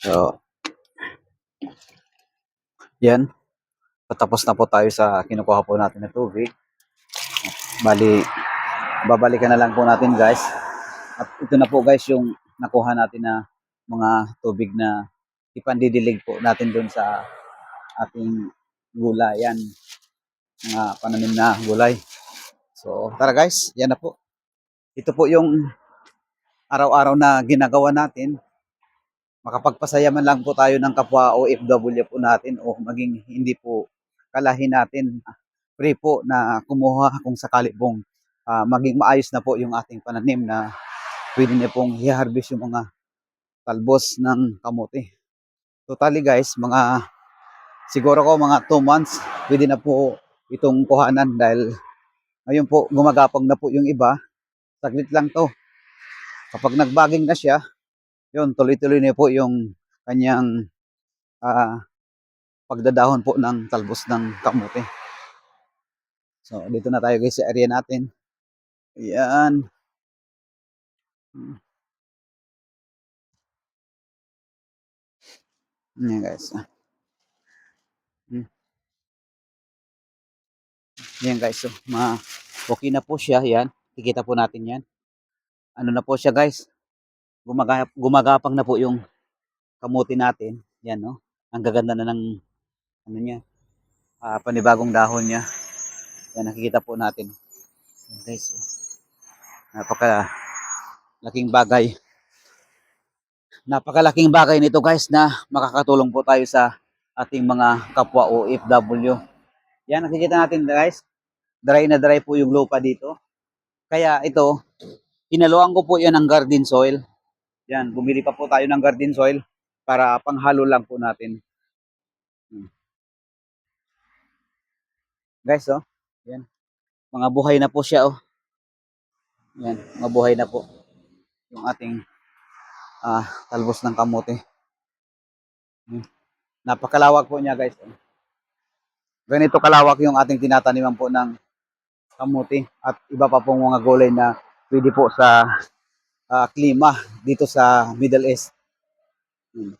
So, yan. Patapos na po tayo sa kinukuha po natin na tubig. Bali, babalikan na lang po natin guys. At ito na po guys yung nakuha natin na mga tubig na ipandidilig po natin doon sa ating gulayan. Mga pananim na gulay. So, tara guys, yan na po. Ito po yung araw-araw na ginagawa natin. Makapagpasaya man lang po tayo ng kapwa OFW po natin o maging hindi po kalahin natin. Pray po na kumuha kung sakali pong ah, maging maayos na po yung ating pananim na pwede niya pong i-harvest yung mga talbos ng kamote. Totally guys, mga siguro ko mga 2 months pwede na po itong kuhanan dahil ngayon po gumagapang na po yung iba. Saglit lang to. Kapag nagbaging na siya, yun, tuloy-tuloy na po yung kanyang ah, pagdadahon po ng talbos ng kamote. So, dito na tayo guys sa area natin. Ayan. Hmm. Ayan guys. Hmm. Ayan guys. So, ma okay na po siya. Yan. Kikita po natin yan. Ano na po siya guys. Gumagap gumagapang na po yung kamuti natin. Yan no. Ang gaganda na ng ano niya. ah, panibagong dahon niya. Yan nakikita po natin. Yan, guys. oh. Napaka laking bagay. Napakalaking bagay nito guys na makakatulong po tayo sa ating mga kapwa OFW. Yan nakikita natin guys. Dry na dry po yung lupa dito. Kaya ito, hinaluan ko po yan ng garden soil. Yan, bumili pa po tayo ng garden soil para panghalo lang po natin. Hmm. Guys, oh. Yan. Mga buhay na po siya, oh. Yan, mga buhay na po. Yung ating ah, talbos ng kamote. Hmm. Napakalawak po niya, guys. oh. Ganito kalawak yung ating tinataniman po ng kamote at iba pa pong mga gulay na pwede po sa ah, klima dito sa Middle East. Hmm.